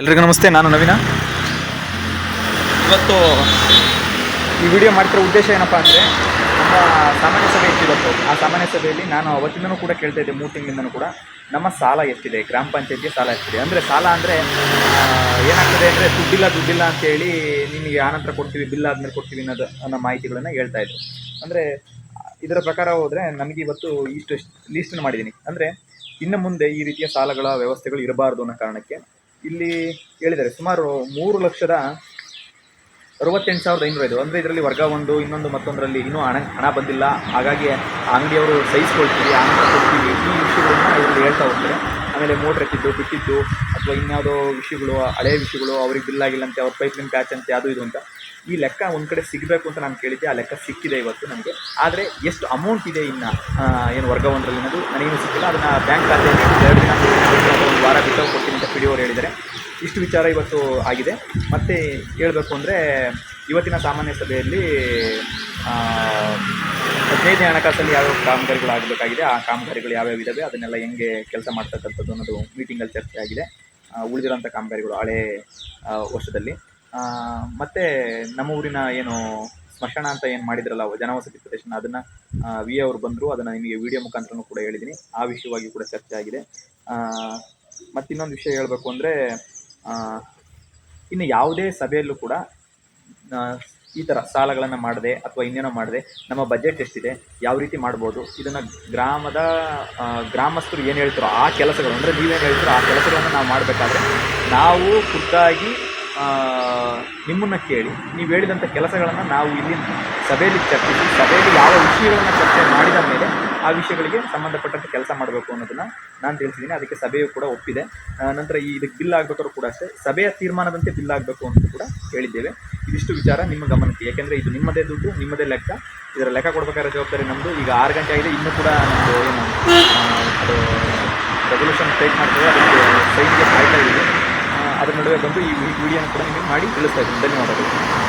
ಎಲ್ರಿಗೂ ನಮಸ್ತೆ, ನಾನು ನವೀನ. ಇವತ್ತು ಈ ವಿಡಿಯೋ ಮಾಡ್ತಿರೋ ಉದ್ದೇಶ ಏನಪ್ಪ ಅಂದರೆ ನಮ್ಮ ಸಾಮಾನ್ಯ ಸಭೆ ಇವತ್ತು. ಆ ಸಾಮಾನ್ಯ ಸಭೆಯಲ್ಲಿ ನಾನು ಅವತ್ತಿಂದನೂ ಕೂಡ ಕೇಳ್ತಾ ಇದ್ದೆ, ಮೂರು ತಿಂಗಳಿಂದನೂ ಕೂಡ. ನಮ್ಮ ಸಾಲ ಎತ್ತಿದೆ, ಗ್ರಾಮ ಪಂಚಾಯತ್ಗೆ ಸಾಲ ಎತ್ತಿದೆ. ಅಂದರೆ ಸಾಲ ಅಂದರೆ ಏನಾಗ್ತದೆ ಅಂದರೆ ದುಡ್ಡಿಲ್ಲ ದುಡ್ಡಿಲ್ಲ ಅಂತೇಳಿ ನಿಮಗೆ ಆನಂತರ ಕೊಡ್ತೀವಿ, ಬಿಲ್ ಆದಮೇಲೆ ಕೊಡ್ತೀವಿ ಅನ್ನೋದು, ಅನ್ನೋ ಮಾಹಿತಿಗಳನ್ನು ಹೇಳ್ತಾ ಇದ್ರು. ಅಂದರೆ ಇದರ ಪ್ರಕಾರ ಹೋದರೆ ನಮಗೆ ಇವತ್ತು ಇಷ್ಟು ಲೀಸ್ಟನ್ನು ಮಾಡಿದ್ದೀನಿ. ಅಂದರೆ ಇನ್ನು ಮುಂದೆ ಈ ರೀತಿಯ ಸಾಲಗಳ ವ್ಯವಸ್ಥೆಗಳು ಇರಬಾರ್ದು ಅನ್ನೋ ಕಾರಣಕ್ಕೆ ಇಲ್ಲಿ ಹೇಳಿದ್ದಾರೆ, ಸುಮಾರು ಮೂರು ಲಕ್ಷದ ಅರವತ್ತೆಂಟು ಸಾವಿರದ ಐನೂರೈದು ಅಂದರೆ ಇದರಲ್ಲಿ ವರ್ಗ ಒಂದು, ಇನ್ನೊಂದು ಮತ್ತೊಂದರಲ್ಲಿ ಇನ್ನೂ ಹಣ ಹಣ ಬಂದಿಲ್ಲ. ಹಾಗಾಗಿ ಅಂಗಡಿಯವರು ಸಹಿಸ್ಕೊಳ್ತೀವಿ ಹಣ ಕೊಡ್ತೀವಿ. ಈ ವಿಷಯಗಳನ್ನ ಇದರಲ್ಲಿ ಹೇಳ್ತಾ ಹೋಗ್ತಾರೆ. ಆಮೇಲೆ ಮೋಟ್ರ್ ಎತ್ತಿದ್ದು, ಬಿಟ್ಟಿದ್ದು, ಅಥವಾ ಇನ್ಯಾವುದೋ ವಿಷಯಗಳು ಹಳೆಯ ವಿಷಯಗಳು, ಅವ್ರಿಗೆ ಬಿಲ್ ಆಗಿಲ್ಲಂತೆ, ಅವ್ರ ಪೈಪ್ಲೈನ್ ಪ್ಯಾಚ್ ಅಂತೆ, ಅದು ಇದು ಅಂತ. ಈ ಲೆಕ್ಕ ಒಂದು ಕಡೆ ಸಿಗಬೇಕು ಅಂತ ನಾನು ಕೇಳಿದ್ದೆ, ಆ ಲೆಕ್ಕ ಸಿಕ್ಕಿದೆ ಇವತ್ತು ನನಗೆ ಆದರೆ ಎಷ್ಟು ಅಮೌಂಟ್ ಇದೆ ಇನ್ನು ಏನು ವರ್ಗ ಒಂದರಲ್ಲಿ ಅನ್ನೋದು ನನಗೇನು ಸಿಕ್ಕಿಲ್ಲ. ಅದನ್ನು ಬ್ಯಾಂಕ್ ಖಾತೆಯಲ್ಲಿ ಎರಡು ಒಂದು ವಾರ ಬಿಟ್ಟು ಕೊಡ್ತೀನಿ ಅಂತ ಪಿ ಡಿ ಅವರು ಹೇಳಿದ್ದಾರೆ. ಇಷ್ಟು ವಿಚಾರ ಇವತ್ತು ಆಗಿದೆ. ಮತ್ತು ಹೇಳಬೇಕು ಅಂದರೆ, ಇವತ್ತಿನ ಸಾಮಾನ್ಯ ಸಭೆಯಲ್ಲಿ ಹದಿನೈದನೇ ಹಣಕಾಸಲ್ಲಿ ಯಾವ್ಯಾವ ಕಾಮಗಾರಿಗಳು ಆಗಬೇಕಾಗಿದೆ, ಆ ಕಾಮಗಾರಿಗಳು ಯಾವ್ಯಾವ ಇದ್ದಾವೆ ಅದನ್ನೆಲ್ಲ ಹೆಂಗೆ ಕೆಲಸ ಮಾಡ್ತಕ್ಕಂಥದ್ದು ಅನ್ನೋದು ಮೀಟಿಂಗಲ್ಲಿ ಚರ್ಚೆ ಆಗಿದೆ ಉಳಿದಿರೋಂಥ ಕಾಮಗಾರಿಗಳು ಹಳೆ ವರ್ಷದಲ್ಲಿ. ಮತ್ತೆ ನಮ್ಮ ಊರಿನ ಏನು ಸ್ಮಶಾನ ಅಂತ ಏನು ಮಾಡಿದ್ರಲ್ಲ ಜನವಸತಿ ಪ್ರದೇಶನ ಅದನ್ನು ವಿ ಅವರು ಬಂದರು ಅದನ್ನು ನಿಮಗೆ ವಿಡಿಯೋ ಮುಖಾಂತರನೂ ಕೂಡ ಹೇಳಿದ್ದೀನಿ ಆ ವಿಷಯವಾಗಿ ಕೂಡ ಚರ್ಚೆ ಆಗಿದೆ. ಆ, ಮತ್ತಿನ್ನೊಂದು ವಿಷಯ ಹೇಳಬೇಕು ಅಂದರೆ ಇನ್ನು ಯಾವುದೇ ಸಭೆಯಲ್ಲೂ ಕೂಡ ಈ ಥರ ಸಾಲಗಳನ್ನು ಮಾಡದೆ ಅಥವಾ ಇನ್ನೇನೋ ಮಾಡದೆ ನಮ್ಮ ಬಜೆಟ್ ಎಷ್ಟಿದೆ ಯಾವ ರೀತಿ ಮಾಡ್ಬೋದು ಇದನ್ನು ಗ್ರಾಮದ ಗ್ರಾಮಸ್ಥರು ಏನು ಹೇಳ್ತಾರೋ ಆ ಕೆಲಸಗಳು ಅಂದರೆ ನೀವೇನು ಹೇಳ್ತೀರೋ ಆ ಕೆಲಸಗಳನ್ನು ನಾವು ಮಾಡಬೇಕಾದ್ರೆ ನಾವು ಖುದ್ದಾಗಿ ನಿಮ್ಮನ್ನು ಕೇಳಿ, ನೀವು ಹೇಳಿದಂಥ ಕೆಲಸಗಳನ್ನು ನಾವು ಇಲ್ಲಿ ಸಭೆಯಲ್ಲಿ ಚರ್ಚಿಸಿ, ಸಭೆಯಲ್ಲಿ ಯಾವ ವಿಷಯಗಳನ್ನು ಚರ್ಚೆ ಮಾಡಿದ ಮೇಲೆ ಆ ವಿಷಯಗಳಿಗೆ ಸಂಬಂಧಪಟ್ಟಂತೆ ಕೆಲಸ ಮಾಡಬೇಕು ಅನ್ನೋದನ್ನು ನಾನು ತಿಳಿಸಿದ್ದೀನಿ ಅದಕ್ಕೆ ಸಭೆಯು ಕೂಡ ಒಪ್ಪಿದೆ. ನಂತರ ಈ ಇದಕ್ಕೆ ಬಿಲ್ ಆಗಬೇಕಾದ್ರೂ ಕೂಡ ಅಷ್ಟೇ. ಸಭೆಯ ತೀರ್ಮಾನದಂತೆ ಬಿಲ್ ಆಗಬೇಕು ಅಂತ ಕೂಡ ಹೇಳಿದ್ದೇವೆ. ಇದಿಷ್ಟು ವಿಚಾರ ನಿಮ್ಮ ಗಮನಕ್ಕೆ, ಯಾಕೆಂದರೆ ಇದು ನಿಮ್ಮದೇ ದುಡ್ಡು, ನಿಮ್ಮದೇ ಲೆಕ್ಕ. ಇದರ ಲೆಕ್ಕ ಕೊಡಬೇಕಾದ ಜವಾಬ್ದಾರಿ ನಮ್ಮದು ಈಗ ಆರು ಗಂಟೆ ಆಗಿದೆ, ಇನ್ನೂ ಕೂಡ ನಮ್ಮದು ಏನು ಅದು ರೆಸೊಲ್ಯೂಷನ್ ಟೈಪ್ ಮಾಡ್ತೇವೆ. ಅದಕ್ಕೆ ಸೈನ್ಗೆ ಕಾಯ್ತಾ ಇದ್ದೀವಿ. ಅದ್ರ ನಡುವೆ ಬಂದು ಈ ವಿಡಿಯೋನ ಕೂಡ ನಿಮಗೆ ಮಾಡಿ ತಿಳಿಸ್ತಾ ಇದ್ದೀನಿ. ಧನ್ಯವಾದಗಳು.